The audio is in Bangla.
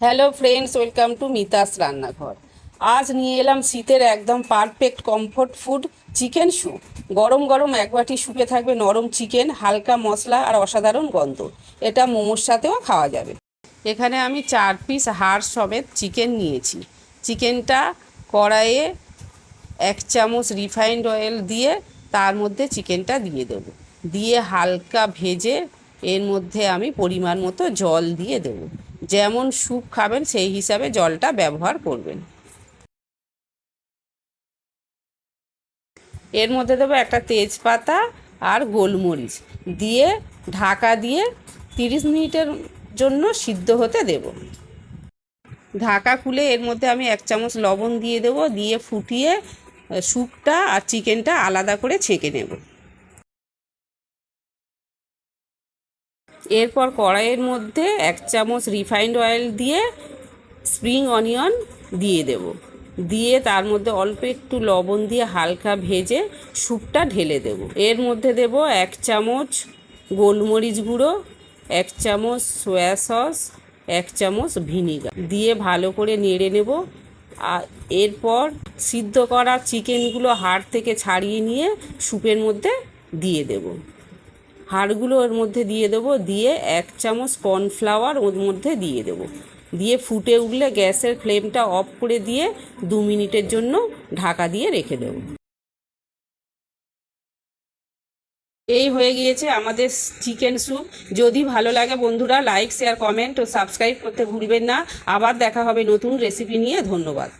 Hello friends welcome to Mita's রান্নাঘর আজ নিয়ে এলাম শীতের একদম perfect comfort food chicken soup গরম গরম এক বাটি স্যুপে থাকবে নরম চিকেন হালকা মশলা আর অসাধারণ গন্ধ। এটা মোমোর সাথেও খাওয়া যাবে। এখানে আমি চার পিস হাড় সমেত চিকেন নিয়েছি। চিকেনটা কড়াইয়ে এক চামচ রিফাইন্ড অয়েল দিয়ে তার মধ্যে চিকেনটা দিয়ে দেবো। দিয়ে হালকা ভেজে এর মধ্যে আমি পরিমাণ মতো জল দিয়ে দেবো। যেমন স্যুপ খাবেন, সেই হিসাবে জলটা ব্যবহার করবেন। এর মধ্যে দেবো একটা তেজপাতা আর গোলমরিচ। দিয়ে, ঢাকা দিয়ে তিরিশ মিনিটের জন্য সিদ্ধ হতে দেবো। ঢাকা খুলে এর মধ্যে আমি এক চামচ লবণ দিয়ে দেবো। দিয়ে ফুটিয়ে, স্যুপটা আর চিকেনটা আলাদা করে ছেঁকে নেব। এরপর কড়াইয়ের মধ্যে এক চামচ রিফাইন্ড অয়েল দিয়ে স্প্রিং অনিয়ন দিয়ে দেব। দিয়ে তার মধ্যে অল্প একটু লবণ দিয়ে হালকা ভেজে স্যুপটা ঢেলে দেব। এর মধ্যে দেব এক চামচ গোলমরিচ গুঁড়ো, এক চামচ সয়া সস এক চামচ ভিনিগার দিয়ে ভালো করে নেড়ে নেব। আর এরপর সিদ্ধ করা চিকেনগুলো হাড় থেকে ছাড়িয়ে নিয়ে স্যুপের মধ্যে দিয়ে দেবো। হাড়গুলো ওর মধ্যে দিয়ে দেবো, দিয়ে এক চামচ কর্নফ্লাওয়ার ওর মধ্যে দিয়ে দেবো। দিয়ে ফুটে উঠলে গ্যাসের ফ্লেমটা অফ করে দিয়ে দু মিনিটের জন্য ঢাকা দিয়ে রেখে দেবো। এই হয়ে গিয়েছে আমাদের চিকেন স্যুপ। যদি ভালো লাগে বন্ধুরা, লাইক, শেয়ার, কমেন্ট ও সাবস্ক্রাইব করতে ভুলবেন না। আবার দেখা হবে নতুন রেসিপি নিয়ে। ধন্যবাদ।